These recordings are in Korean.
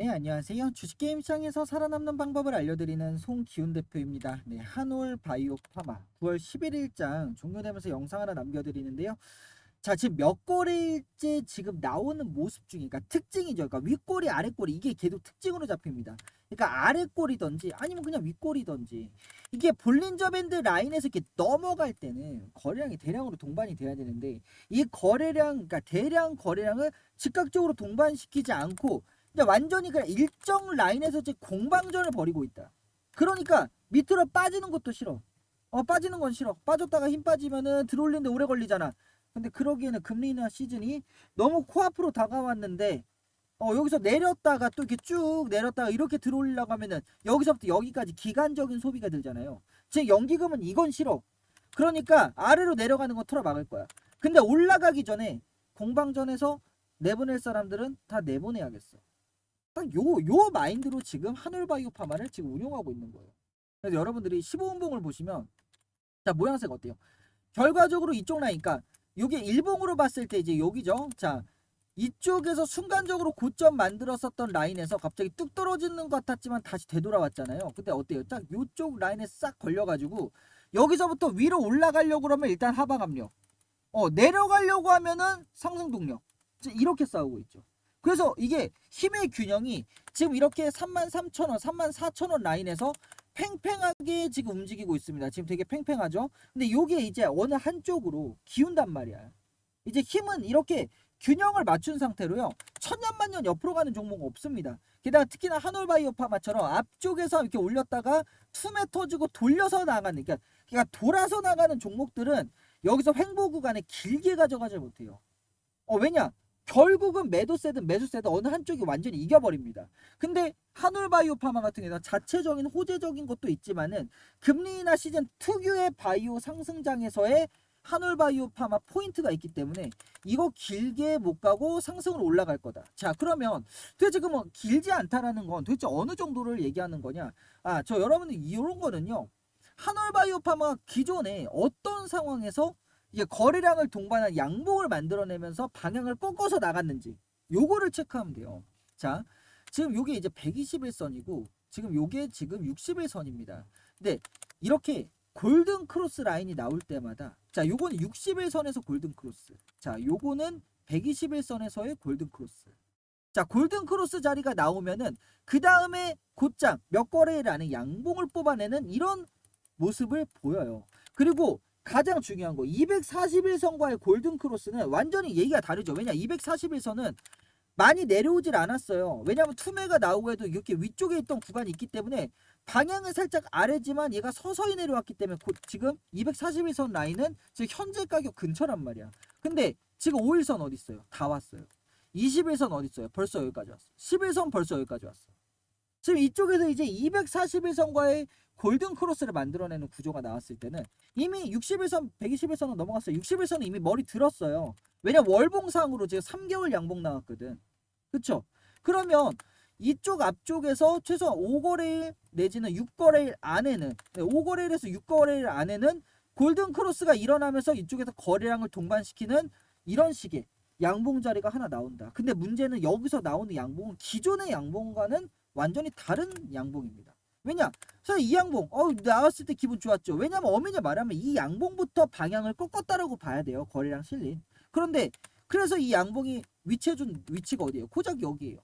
네, 안녕하세요. 주식게임 시장에서 살아남는 방법을 알려드리는 송기훈 대표입니다. 네, 한올 바이오 파마 9월 11일장 종료되면서 영상 하나 남겨드리는데요. 자, 지금 몇 거래일째 지금 나오는 모습 중에, 그러니까 특징이죠. 그러니까 윗꼬리, 아랫꼬리, 이게 계속 특징으로 잡힙니다. 그러니까 아랫꼬리든지 아니면 그냥 윗꼬리든지 이게 볼린저 밴드 라인에서 이렇게 넘어갈 때는 거래량이 대량으로 동반이 돼야 되는데 이 거래량, 그러니까 대량 거래량을 즉각적으로 동반시키지 않고 완전히 그냥 일정 라인에서 이제 공방전을 벌이고 있다. 그러니까 밑으로 빠지는 것도 싫어. 어 빠지는 건 싫어. 빠졌다가 힘 빠지면은 들어올리는데 오래 걸리잖아. 근데 그러기에는 금리 인하 시즌이 너무 코앞으로 다가왔는데 어 여기서 내렸다가 또 이렇게 쭉 내렸다가 이렇게 들어올리려고 하면은 여기서부터 여기까지 기간적인 소비가 들잖아요. 제 연기금은 이건 싫어. 그러니까 아래로 내려가는 거 틀어 막을 거야. 근데 올라가기 전에 공방전에서 내보낼 사람들은 다 내보내야겠어. 딱 요, 요 마인드로 지금 한울바이오 파마를 지금 운용하고 있는 거예요. 그래서 여러분들이 15분봉을 보시면 자 모양새가 어때요? 결과적으로 이쪽 라인, 그러니까 요게 일봉으로 봤을 때 이제 여기죠. 자 이쪽에서 순간적으로 고점 만들었었던 라인에서 갑자기 뚝 떨어지는 것 같았지만 다시 되돌아왔잖아요. 근데 어때요? 딱 요쪽 라인에 싹 걸려가지고 여기서부터 위로 올라가려고 그러면 일단 하방 압력, 어 내려가려고 하면은 상승 동력 이렇게 싸우고 있죠. 그래서 이게 힘의 균형이 지금 이렇게 33,000원, 34,000원 라인에서 팽팽하게 지금 움직이고 있습니다. 지금 되게 팽팽하죠? 근데 요게 이제 어느 한쪽으로 기운단 말이야. 이제 힘은 이렇게 균형을 맞춘 상태로요. 천년만년 옆으로 가는 종목 없습니다. 게다가 특히나 한올바이오파마처럼 앞쪽에서 이렇게 올렸다가 툼에 터지고 돌려서 나가는 그러니까, 그러니까 돌아서 나가는 종목들은 여기서 횡보 구간에 길게 가져가지 못해요. 어 왜냐? 결국은 매도세든 매수세든 어느 한쪽이 완전히 이겨버립니다. 근데 한울바이오 파마 같은 경우는 자체적인 호재적인 것도 있지만은 금리 인하 시즌 특유의 바이오 상승장에서의 한울바이오 파마 포인트가 있기 때문에 이거 길게 못 가고 상승으로 올라갈 거다. 자 그러면 도대체 그뭐 길지 않다라는 건 도대체 어느 정도를 얘기하는 거냐? 아 저 여러분들 이런 거는요. 한울바이오 파마가 기존에 어떤 상황에서 이게 거래량을 동반한 양봉을 만들어내면서 방향을 꺾어서 나갔는지 요거를 체크하면 돼요. 자, 지금 요게 이제 121선이고 지금 요게 지금 61선입니다. 근데 이렇게 골든 크로스 라인이 나올 때마다 자, 요거는 61선에서 골든 크로스. 자, 요거는 121선에서의 골든 크로스. 자, 골든 크로스 자리가 나오면은 그 다음에 곧장 몇 안에 양봉을 뽑아내는 이런 모습을 보여요. 그리고 가장 중요한 거 241선과의 골든크로스는 완전히 얘기가 다르죠. 왜냐 241선은 많이 내려오질 않았어요. 왜냐하면 투매가 나오고 해도 이렇게 위쪽에 있던 구간이 있기 때문에 방향은 살짝 아래지만 얘가 서서히 내려왔기 때문에 곧 지금 241선 라인은 지금 현재 가격 근처란 말이야. 근데 지금 5일선 어디 있어요? 다 왔어요. 21선 어디 있어요? 벌써 여기까지 왔어. 11선 벌써 여기까지 왔어. 지금 이쪽에서 이제 241선과의 골든 크로스를 만들어내는 구조가 나왔을 때는 이미 61선, 121선은 넘어갔어요. 61선은 이미 머리 들었어요. 왜냐 월봉상으로 지금 3개월 양봉 나왔거든. 그쵸? 그러면 이쪽 앞쪽에서 최소한 5거래일 내지는 6거래일 안에는 5거래일에서 6거래일 안에는 골든 크로스가 일어나면서 이쪽에서 거래량을 동반시키는 이런 식의 양봉 자리가 하나 나온다. 근데 문제는 여기서 나오는 양봉은 기존의 양봉과는 완전히 다른 양봉입니다. 왜냐? 사실 이 양봉, 어, 나왔을 때 기분 좋았죠. 왜냐면 어머니 말하면 이 양봉부터 방향을 꺾었다라고 봐야 돼요. 거래량 실린. 그런데 그래서 이 양봉이 위치해준 위치가 어디예요? 고작 여기에요.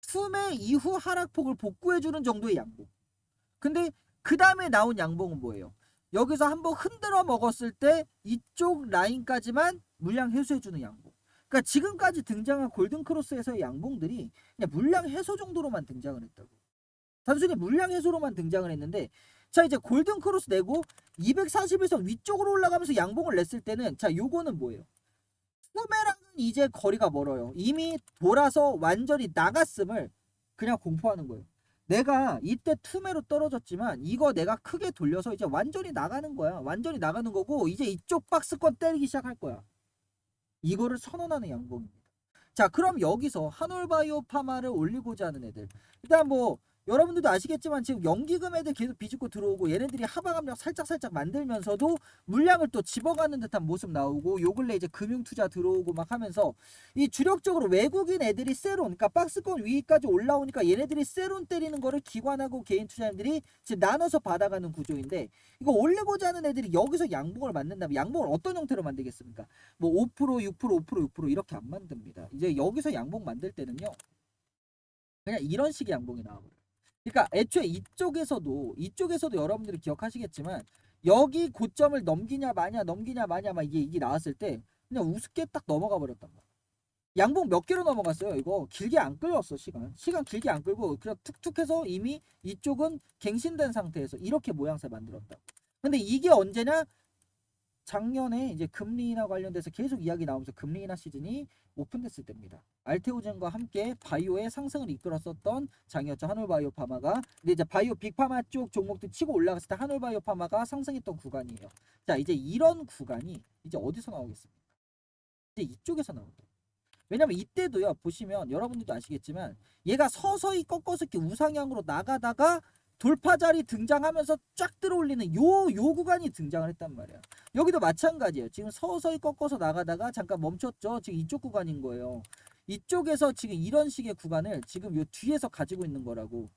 수매 이후 하락폭을 복구해주는 정도의 양봉. 근데 그 다음에 나온 양봉은 뭐예요? 여기서 한번 흔들어 먹었을 때 이쪽 라인까지만 물량 해소해주는 양봉. 그러니까 지금까지 등장한 골든 크로스에서의 양봉들이 그냥 물량 해소 정도로만 등장을 했다고. 단순히 물량 해소로만 등장을 했는데 자 이제 골든 크로스 내고 241선 위쪽으로 올라가면서 양봉을 냈을 때는 자 요거는 뭐예요? 소매랑은 이제 거리가 멀어요. 이미 돌아서 완전히 나갔음을 그냥 공포하는 거예요. 내가 이때 투매로 떨어졌지만 이거 내가 크게 돌려서 이제 완전히 나가는 거야. 완전히 나가는 거고 이제 이쪽 박스권 때리기 시작할 거야. 이거를 선언하는 양봉입니다. 자 그럼 여기서 한올바이오 파마를 올리고자 하는 애들 일단 뭐 여러분들도 아시겠지만 지금 연기금 애들 계속 비집고 들어오고 얘네들이 하방 압력 살짝 살짝 만들면서도 물량을 또 집어가는 듯한 모습 나오고 요 근래 이제 금융 투자 들어오고 막 하면서 이 주력적으로 외국인 애들이 세론 그러니까 박스권 위까지 올라오니까 얘네들이 세론 때리는 거를 기관하고 개인 투자자들이 지금 나눠서 받아가는 구조인데 이거 올리고자 하는 애들이 여기서 양봉을 만든다면 양봉을 어떤 형태로 만들겠습니까? 뭐 5% 6% 5% 6% 이렇게 안 만듭니다. 이제 여기서 양봉 만들 때는요. 그냥 이런 식의 양봉이 나와버려요. 그러니까 애초에 이쪽에서도 이쪽에서도 여러분들이 기억하시겠지만 여기 고점을 넘기냐 마냐 넘기냐 마냐 막 이게 이게 나왔을 때 그냥 우습게 딱 넘어가 버렸단 말이야. 양봉 몇 개로 넘어갔어요 이거? 길게 안 끌었어 시간. 시간 길게 안 끌고 그냥 툭툭해서 이미 이쪽은 갱신된 상태에서 이렇게 모양새 만들었다 근데 이게 언제냐 작년에 이제 금리 인하 관련돼서 계속 이야기 나오면서 금리 인하 시즌이 오픈됐을 때입니다. 알테오젠과 함께 바이오의 상승을 이끌었었던 장이었죠. 한올바이오 파마가. 근데 이제 바이오 빅파마 쪽 종목들 치고 올라갔을 때 한올바이오 파마가 상승했던 구간이에요. 자, 이제 이런 구간이 이제 어디서 나오겠습니까? 이제 이쪽에서 나온다. 왜냐면 이때도요. 보시면 여러분들도 아시겠지만 얘가 서서히 꺾어서 이렇게 우상향으로 나가다가 돌파 자리 등장하면서 쫙 들어올리는 요 요 구간이 등장을 했단 말이야. 여기도 마찬가지예요. 지금 서서히 꺾어서 나가다가 잠깐 멈췄죠. 지금 이쪽 구간인 거예요. 이쪽에서 지금 이런 식의 구간을 지금 요 뒤에서 가지고 있는 거라고.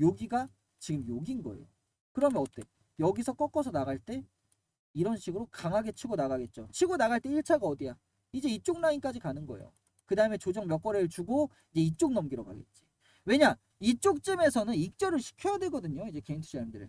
여기가 지금 여긴 거예요. 그러면 어때? 여기서 꺾어서 나갈 때 이런 식으로 강하게 치고 나가겠죠. 치고 나갈 때 1차가 어디야? 이제 이쪽 라인까지 가는 거예요. 그 다음에 조정 몇 거래를 주고 이제 이쪽 넘기러 가겠지. 왜냐? 이쪽쯤에서는 익절을 시켜야 되거든요. 이제 개인 투자자들을.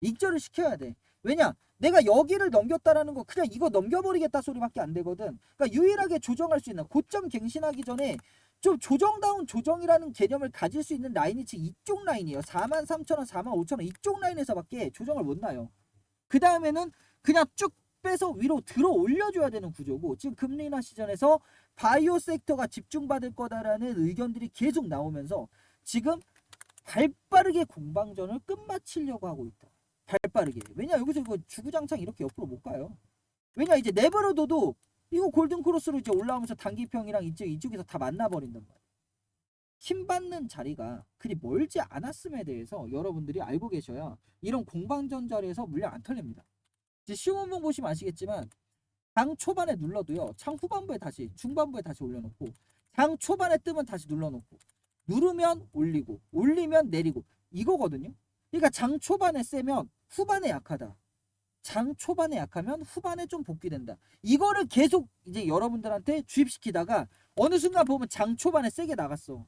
익절을 시켜야 돼. 왜냐? 내가 여기를 넘겼다라는 거 그냥 이거 넘겨버리겠다 소리밖에 안 되거든. 그러니까 유일하게 조정할 수 있는 고점 갱신하기 전에 좀 조정다운 조정이라는 개념을 가질 수 있는 라인이 지금 이쪽 라인이에요. 4만 3천 원, 4만 5천 원 이쪽 라인에서밖에 조정을 못 나요. 그 다음에는 그냥 쭉 빼서 위로 들어 올려줘야 되는 구조고 지금 금리 인하 시전에서 바이오 섹터가 집중받을 거다라는 의견들이 계속 나오면서 지금 발빠르게 공방전을 끝마치려고 하고 있다. 발빠르게. 왜냐 여기서 이거 주구장창 이렇게 옆으로 못 가요. 왜냐 이제 네버로도도 이거 골든 크로스로 이제 올라오면서 단기평이랑 이쪽 이쪽에서 다 만나버린단 말이야. 힘 받는 자리가 그리 멀지 않았음에 대해서 여러분들이 알고 계셔야 이런 공방전 자리에서 물량 안 털립니다. 이제 시험원 보시면 아시겠지만 장 초반에 눌러도요. 장 후반부에 다시 중반부에 다시 올려놓고 장 초반에 뜨면 다시 눌러놓고 누르면 올리고 올리면 내리고 이거거든요. 그러니까 장 초반에 세면 후반에 약하다. 장 초반에 약하면 후반에 좀 복귀된다. 이거를 계속 이제 여러분들한테 주입시키다가 어느 순간 보면 장 초반에 세게 나갔어.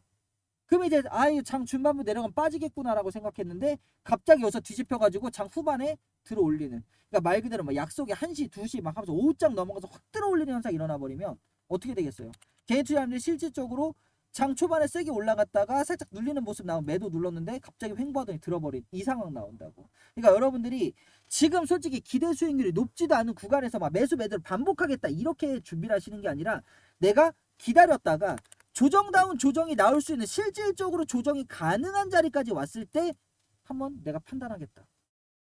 그럼 이제 아예 장 중반부 내려가면 빠지겠구나라고 생각했는데 갑자기 여기서 뒤집혀가지고 장 후반에 들어 올리는. 그러니까 말 그대로 막 약속이 1시, 2시 막 하면서 5장 넘어가서 확 들어 올리는 현상이 일어나 버리면 어떻게 되겠어요? 개인 투자자들이 실질적으로 장 초반에 세게 올라갔다가 살짝 눌리는 모습 나오면 매도 눌렀는데 갑자기 횡보하더니 들어버린 이 상황 나온다고. 그러니까 여러분들이 지금 솔직히 기대 수익률이 높지도 않은 구간에서 막 매수 매도를 반복하겠다 이렇게 준비를 하시는 게 아니라 내가 기다렸다가 조정다운 조정이 나올 수 있는 실질적으로 조정이 가능한 자리까지 왔을 때 한번 내가 판단하겠다.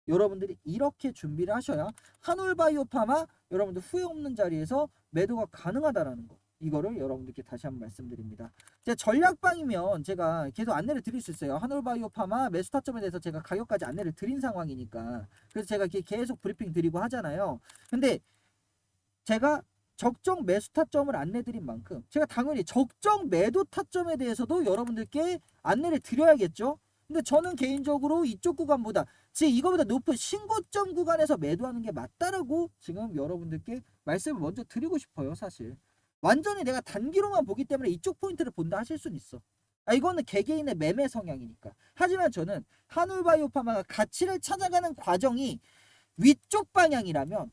여러분들이 이렇게 준비를 하셔야 한올바이오파마 여러분들 후회 없는 자리에서 매도가 가능하다라는 거. 이거를 여러분들께 다시 한번 말씀드립니다. 제 전략방이면 제가 계속 안내를 드릴 수 있어요. 한올바이오 파마 매수 타점에 대해서 제가 가격까지 안내를 드린 상황이니까. 그래서 제가 계속 브리핑 드리고 하잖아요. 근데 제가 적정 매수 타점을 안내 드린 만큼 제가 당연히 적정 매도 타점에 대해서도 여러분들께 안내를 드려야겠죠. 근데 저는 개인적으로 이쪽 구간보다 제 이거보다 높은 신고점 구간에서 매도하는 게 맞다라고 지금 여러분들께 말씀을 먼저 드리고 싶어요, 사실. 완전히 내가 단기로만 보기 때문에 이쪽 포인트를 본다 하실 수는 있어. 아, 이거는 개개인의 매매 성향이니까. 하지만 저는 한울바이오파마가 가치를 찾아가는 과정이 위쪽 방향이라면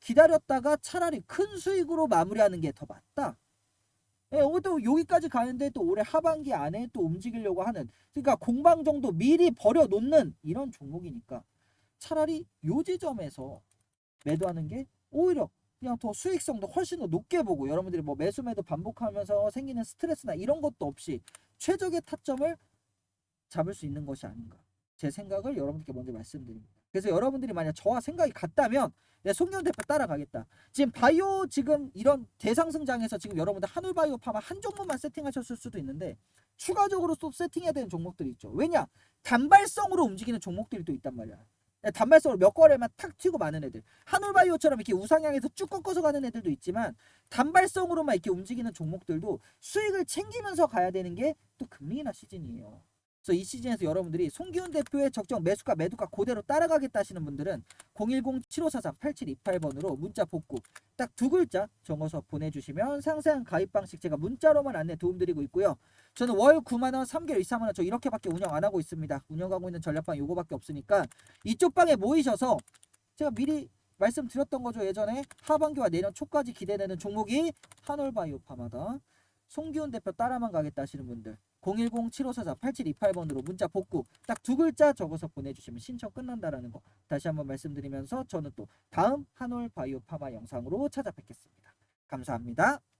기다렸다가 차라리 큰 수익으로 마무리하는 게 더 맞다. 예, 또 여기까지 가는데 또 올해 하반기 안에 또 움직이려고 하는 그러니까 공방 정도 미리 버려 놓는 이런 종목이니까 차라리 요 지점에서 매도하는 게 오히려 그냥 더 수익성도 훨씬 더 높게 보고 여러분들이 뭐 매수 매도 반복하면서 생기는 스트레스나 이런 것도 없이 최적의 타점을 잡을 수 있는 것이 아닌가 제 생각을 여러분들께 먼저 말씀드립니다. 그래서 여러분들이 만약 저와 생각이 같다면 내 송년 대표 따라가겠다. 지금 바이오 지금 이런 대상승장에서 지금 여러분들 한울바이오 파마 한 종목만 세팅하셨을 수도 있는데 추가적으로 또 세팅해야 되는 종목들이 있죠. 왜냐? 단발성으로 움직이는 종목들이 또 있단 말이야. 네, 단발성으로 몇 거래만 탁 튀고 많은 애들. 한올바이오처럼 이렇게 우상향해서 쭉 꺾어서 가는 애들도 있지만 단발성으로만 이렇게 움직이는 종목들도 수익을 챙기면서 가야 되는 게 또 금리 인하 시즌이에요. 그래서 이 시즌에서 여러분들이 송기훈 대표의 적정 매수가 매도가 그대로 따라가겠다 하시는 분들은 010-7543-8728번으로 문자 복구 딱 두 글자 적어서 보내주시면 상세한 가입 방식 제가 문자로만 안내 도움드리고 있고요. 저는 월 9만원, 3개월 2, 3만원 저 이렇게밖에 운영 안 하고 있습니다. 운영하고 있는 전략방 요거밖에 없으니까 이쪽 방에 모이셔서 제가 미리 말씀드렸던 거죠. 예전에 하반기와 내년 초까지 기대되는 종목이 한올바이오 파마다. 송기훈 대표 따라만 가겠다 하시는 분들 010-7544-8728번으로 문자 복구 딱 두 글자 적어서 보내주시면 신청 끝난다라는 거 다시 한번 말씀드리면서 저는 또 다음 한올 바이오 파마 영상으로 찾아뵙겠습니다. 감사합니다.